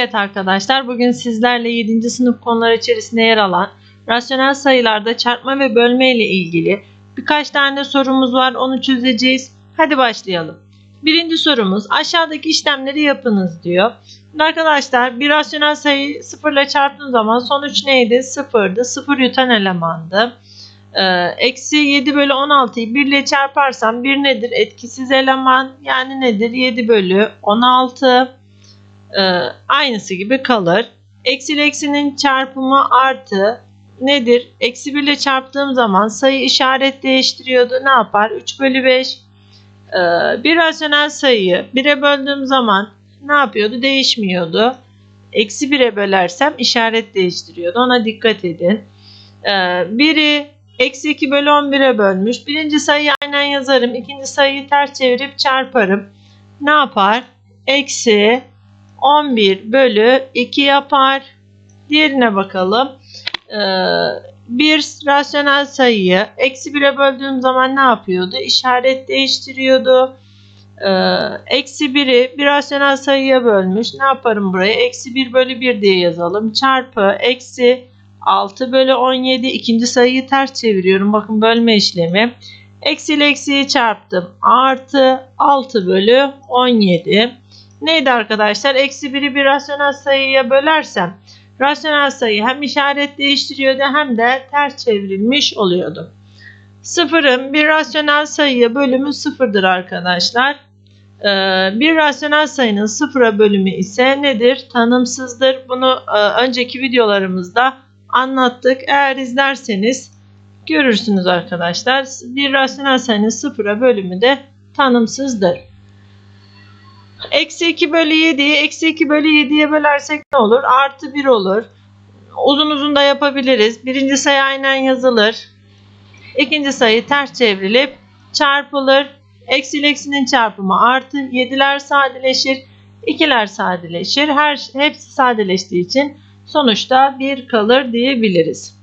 Evet arkadaşlar bugün sizlerle 7. sınıf konular içerisinde yer alan rasyonel sayılarda çarpma ve bölme ile ilgili birkaç tane sorumuz var onu çözeceğiz. Hadi başlayalım. Birinci sorumuz aşağıdaki işlemleri yapınız diyor. Arkadaşlar bir rasyonel sayı 0 ile çarptığın zaman sonuç neydi? 0'dı. 0 yutan elemandı. Ee, eksi 7 bölü 16'yı 1 ile çarparsam 1 nedir? Etkisiz eleman yani nedir? 7 bölü 16 e, aynısı gibi kalır. Eksi eksinin çarpımı artı nedir? Eksi 1 ile çarptığım zaman sayı işaret değiştiriyordu. Ne yapar? 3 bölü 5. Ee, bir rasyonel sayıyı 1'e böldüğüm zaman ne yapıyordu? Değişmiyordu. Eksi 1'e bölersem işaret değiştiriyordu. Ona dikkat edin. Ee, biri eksi 2 bölü 11'e bölmüş. Birinci sayıyı aynen yazarım. İkinci sayıyı ters çevirip çarparım. Ne yapar? Eksi 11 bölü 2 yapar. Diğerine bakalım. Ee, bir rasyonel sayıyı eksi 1'e böldüğüm zaman ne yapıyordu? İşaret değiştiriyordu. Ee, eksi 1'i bir rasyonel sayıya bölmüş. Ne yaparım buraya? Eksi 1 bölü 1 diye yazalım. Çarpı eksi 6 bölü 17. ikinci sayıyı ters çeviriyorum. Bakın bölme işlemi. Eksi ile eksiyi çarptım. Artı 6 bölü 17. Neydi arkadaşlar? Eksi 1'i bir rasyonel sayıya bölersem rasyonel sayı hem işaret değiştiriyordu hem de ters çevrilmiş oluyordu. Sıfırın bir rasyonel sayıya bölümü sıfırdır arkadaşlar. Ee, bir rasyonel sayının sıfıra bölümü ise nedir? Tanımsızdır. Bunu e, önceki videolarımızda anlattık. Eğer izlerseniz görürsünüz arkadaşlar. Bir rasyonel sayının sıfıra bölümü de tanımsızdır. Eksi 2 bölü 7'yi eksi 2 bölü 7'ye bölersek ne olur? Artı 1 olur. Uzun uzun da yapabiliriz. Birinci sayı aynen yazılır. İkinci sayı ters çevrilip çarpılır. Eksi eksinin çarpımı artı. 7'ler sadeleşir. 2'ler sadeleşir. Her, hepsi sadeleştiği için sonuçta 1 kalır diyebiliriz.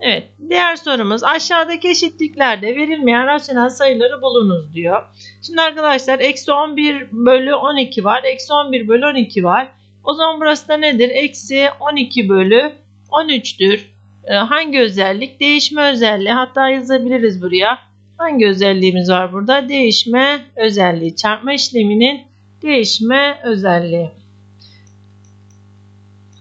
Evet, diğer sorumuz aşağıdaki eşitliklerde verilmeyen rasyonel sayıları bulunuz diyor. Şimdi arkadaşlar eksi 11 bölü 12 var. Eksi 11 bölü 12 var. O zaman burası da nedir? Eksi 12 bölü 13'tür. Ee, hangi özellik? Değişme özelliği. Hatta yazabiliriz buraya. Hangi özelliğimiz var burada? Değişme özelliği. Çarpma işleminin değişme özelliği.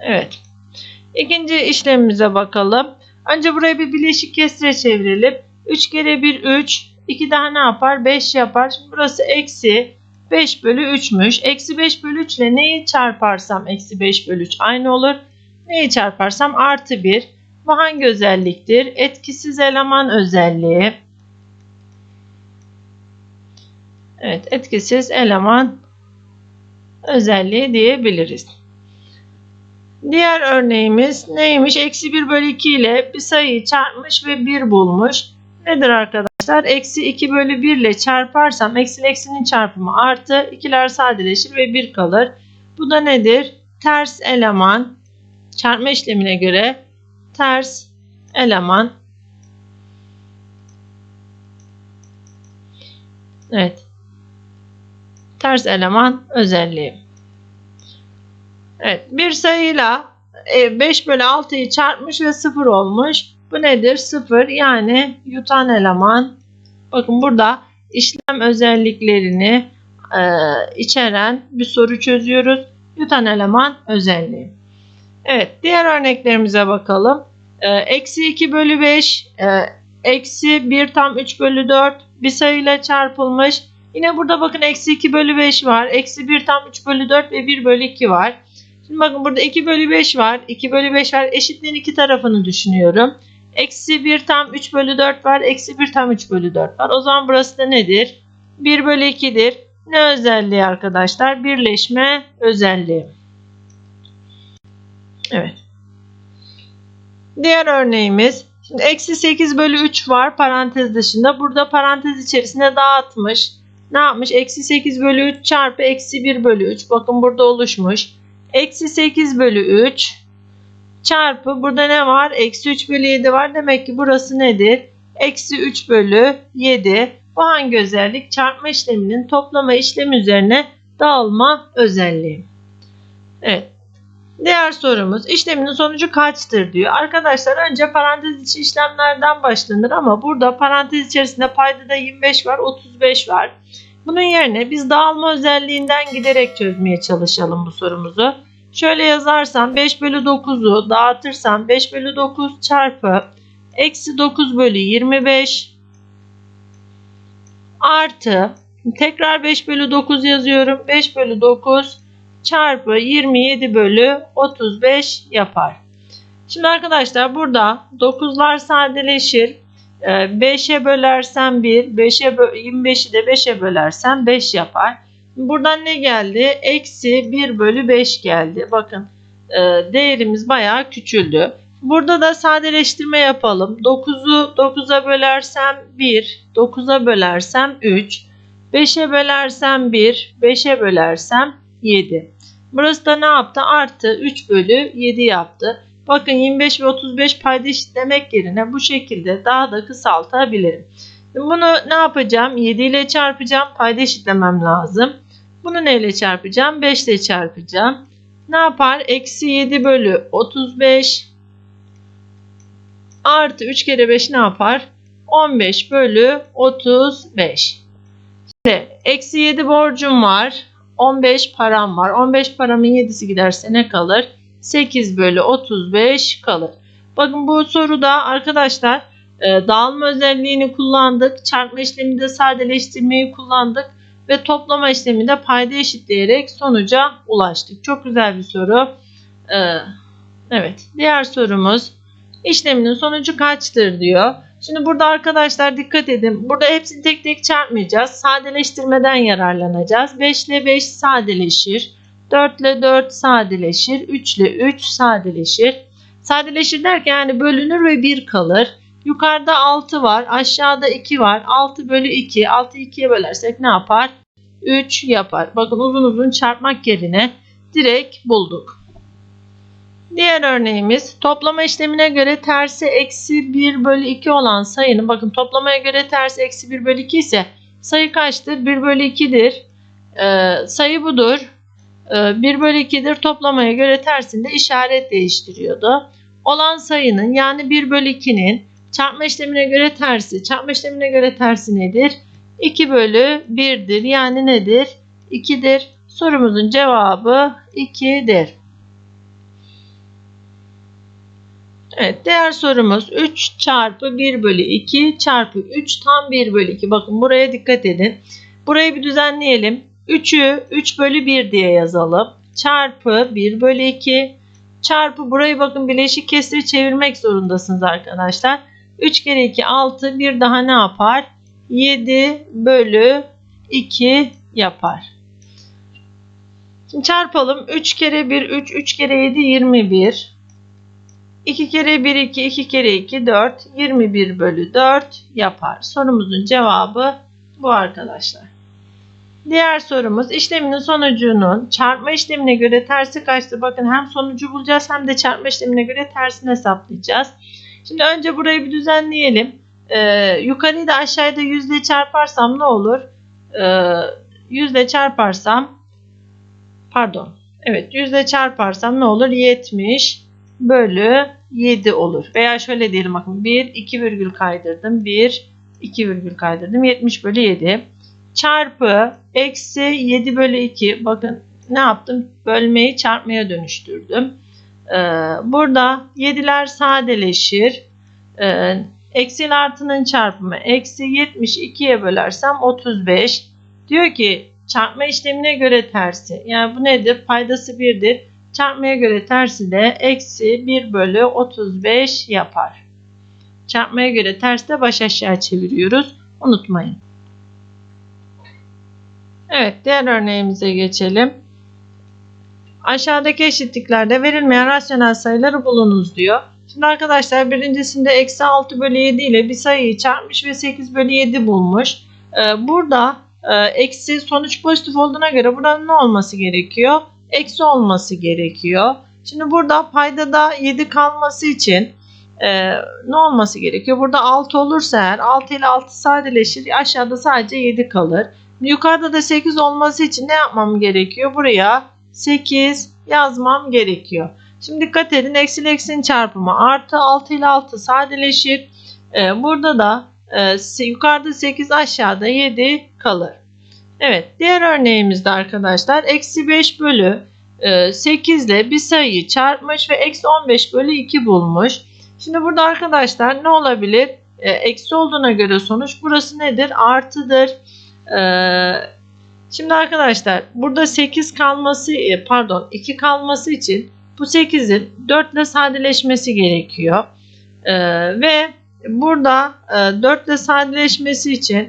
Evet. İkinci işlemimize bakalım. Önce buraya bir bileşik kesre çevirelim. 3 kere 1 3. 2 daha ne yapar? 5 yapar. Şimdi burası eksi 5 bölü 3'müş. Eksi 5 bölü 3 ile neyi çarparsam eksi 5 bölü 3 aynı olur. Neyi çarparsam artı 1. Bu hangi özelliktir? Etkisiz eleman özelliği. Evet etkisiz eleman özelliği diyebiliriz. Diğer örneğimiz neymiş? Eksi 1 bölü 2 ile bir sayıyı çarpmış ve 1 bulmuş. Nedir arkadaşlar? Eksi 2 bölü 1 ile çarparsam eksi eksinin çarpımı artı 2'ler sadeleşir ve 1 kalır. Bu da nedir? Ters eleman. Çarpma işlemine göre ters eleman. Evet. Ters eleman özelliği. Evet bir sayıyla 5 e, bölü 6'yı çarpmış ve 0 olmuş. Bu nedir? 0 yani yutan eleman. Bakın burada işlem özelliklerini e, içeren bir soru çözüyoruz. Yutan eleman özelliği. Evet diğer örneklerimize bakalım. E, eksi 2 bölü 5 e, eksi 1 tam 3 bölü 4 bir sayıyla çarpılmış. Yine burada bakın eksi 2 bölü 5 var. Eksi 1 tam 3 bölü 4 ve 1 bölü 2 var. Şimdi bakın burada 2 bölü 5 var. 2 bölü 5 var. Eşitliğin iki tarafını düşünüyorum. Eksi 1 tam 3 bölü 4 var. Eksi 1 tam 3 bölü 4 var. O zaman burası da nedir? 1 bölü 2'dir. Ne özelliği arkadaşlar? Birleşme özelliği. Evet. Diğer örneğimiz. Şimdi eksi 8 bölü 3 var parantez dışında. Burada parantez içerisinde dağıtmış. Ne yapmış? Eksi 8 bölü 3 çarpı eksi 1 bölü 3. Bakın burada oluşmuş. Eksi 8 bölü 3 çarpı burada ne var? Eksi 3 bölü 7 var. Demek ki burası nedir? Eksi 3 bölü 7. Bu hangi özellik? Çarpma işleminin toplama işlemi üzerine dağılma özelliği. Evet. Diğer sorumuz işleminin sonucu kaçtır diyor. Arkadaşlar önce parantez içi işlemlerden başlanır ama burada parantez içerisinde paydada 25 var 35 var. Bunun yerine biz dağılma özelliğinden giderek çözmeye çalışalım bu sorumuzu. Şöyle yazarsam 5 bölü 9'u dağıtırsam 5 bölü 9 çarpı eksi 9 bölü 25 artı tekrar 5 bölü 9 yazıyorum. 5 bölü 9 çarpı 27 bölü 35 yapar. Şimdi arkadaşlar burada 9'lar sadeleşir. 5'e bölersem 1, 5'e 25'i de 5'e bölersem 5 yapar. Buradan ne geldi? Eksi 1 bölü 5 geldi. Bakın e, değerimiz bayağı küçüldü. Burada da sadeleştirme yapalım. 9'u 9'a bölersem 1, 9'a bölersem 3, 5'e bölersem 1, 5'e bölersem 7. Burası da ne yaptı? Artı 3 bölü 7 yaptı. Bakın 25 ve 35 payda eşitlemek yerine bu şekilde daha da kısaltabilirim. Bunu ne yapacağım? 7 ile çarpacağım. Payda eşitlemem lazım. Bunu neyle çarpacağım? 5 ile çarpacağım. Ne yapar? Eksi 7 bölü 35 artı 3 kere 5 ne yapar? 15 bölü 35. Şimdi eksi 7 borcum var. 15 param var. 15 paramın 7'si giderse ne kalır? 8 bölü 35 kalır. Bakın bu soruda arkadaşlar e, dağılma özelliğini kullandık. Çarpma işleminde sadeleştirmeyi kullandık. Ve toplama işleminde payda eşitleyerek sonuca ulaştık. Çok güzel bir soru. Ee, evet diğer sorumuz işleminin sonucu kaçtır diyor. Şimdi burada arkadaşlar dikkat edin. Burada hepsini tek tek çarpmayacağız. Sadeleştirmeden yararlanacağız. 5 ile 5 sadeleşir. 4 ile 4 sadeleşir. 3 ile 3 sadeleşir. Sadeleşir derken yani bölünür ve 1 kalır. Yukarıda 6 var. Aşağıda 2 var. 6 bölü 2. 6'yı 2'ye bölersek ne yapar? 3 yapar. Bakın uzun uzun çarpmak yerine direkt bulduk. Diğer örneğimiz toplama işlemine göre tersi eksi 1 bölü 2 olan sayının bakın toplamaya göre tersi eksi 1 bölü 2 ise sayı kaçtır? 1 bölü 2'dir. Ee, sayı budur. Ee, 1 bölü 2'dir. Toplamaya göre tersinde işaret değiştiriyordu. Olan sayının yani 1 bölü 2'nin çarpma işlemine göre tersi. Çarpma işlemine göre tersi nedir? 2 bölü 1'dir. Yani nedir? 2'dir. Sorumuzun cevabı 2'dir. Evet diğer sorumuz 3 çarpı 1 bölü 2 çarpı 3 tam 1 bölü 2. Bakın buraya dikkat edin. Burayı bir düzenleyelim. 3'ü 3 bölü 1 diye yazalım. Çarpı 1 bölü 2 çarpı burayı bakın bileşik kesiri çevirmek zorundasınız arkadaşlar. 3 kere 2 6 bir daha ne yapar? 7 bölü 2 yapar. Şimdi çarpalım. 3 kere 1 3 3 kere 7 21. 2 kere 1 2 2 kere 2 4 21 bölü 4 yapar. Sorumuzun cevabı bu arkadaşlar. Diğer sorumuz işleminin sonucunun çarpma işlemine göre tersi kaçtır? Bakın hem sonucu bulacağız hem de çarpma işlemine göre tersini hesaplayacağız. Şimdi önce burayı bir düzenleyelim. Ee, yukarıyı da aşağıda yüzle çarparsam ne olur? Ee, yüzle çarparsam pardon evet yüzle çarparsam ne olur? 70 bölü 7 olur. Veya şöyle diyelim bakın 1 2 virgül kaydırdım. 1 2 virgül kaydırdım. 70 bölü 7 çarpı eksi 7 bölü 2 bakın ne yaptım? Bölmeyi çarpmaya dönüştürdüm. Ee, burada 7'ler sadeleşir. Ee, eksi artının çarpımı eksi 72'ye bölersem 35. Diyor ki çarpma işlemine göre tersi. Yani bu nedir? Paydası 1'dir. Çarpmaya göre tersi de eksi 1 bölü 35 yapar. Çarpmaya göre ters de baş aşağı çeviriyoruz. Unutmayın. Evet diğer örneğimize geçelim. Aşağıdaki eşitliklerde verilmeyen rasyonel sayıları bulunuz diyor. Şimdi arkadaşlar birincisinde eksi 6 bölü 7 ile bir sayıyı çarpmış ve 8 bölü 7 bulmuş. Ee, burada e, eksi sonuç pozitif olduğuna göre buranın ne olması gerekiyor? Eksi olması gerekiyor. Şimdi burada paydada 7 kalması için e, ne olması gerekiyor? Burada 6 olursa eğer 6 ile 6 sadeleşir. Aşağıda sadece 7 kalır. Yukarıda da 8 olması için ne yapmam gerekiyor? Buraya 8 yazmam gerekiyor. Şimdi dikkat edin eksi ile eksinin çarpımı artı 6 ile 6 sadeleşir. Ee, burada da e, yukarıda 8 aşağıda 7 kalır. Evet diğer örneğimizde arkadaşlar eksi 5 bölü e, 8 ile bir sayıyı çarpmış ve eksi 15 bölü 2 bulmuş. Şimdi burada arkadaşlar ne olabilir? E, eksi olduğuna göre sonuç burası nedir? Artıdır. Ee, şimdi arkadaşlar burada 8 kalması e, pardon 2 kalması için bu 8'in 4 ile sadeleşmesi gerekiyor. Ee, ve burada e, 4 ile sadeleşmesi için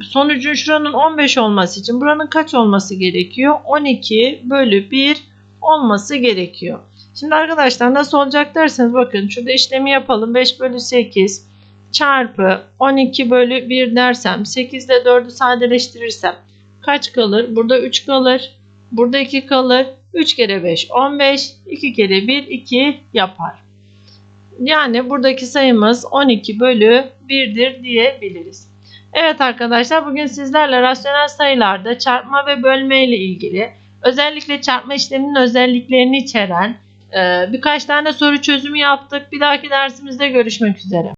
sonucun şuranın 15 olması için buranın kaç olması gerekiyor? 12 bölü 1 olması gerekiyor. Şimdi arkadaşlar nasıl olacak derseniz bakın şurada işlemi yapalım. 5 bölü 8 çarpı 12 bölü 1 dersem 8 ile 4'ü sadeleştirirsem kaç kalır? Burada 3 kalır. Burada 2 kalır. 3 kere 5 15. 2 kere 1 2 yapar. Yani buradaki sayımız 12 bölü 1'dir diyebiliriz. Evet arkadaşlar bugün sizlerle rasyonel sayılarda çarpma ve bölme ile ilgili özellikle çarpma işleminin özelliklerini içeren e, birkaç tane soru çözümü yaptık. Bir dahaki dersimizde görüşmek üzere.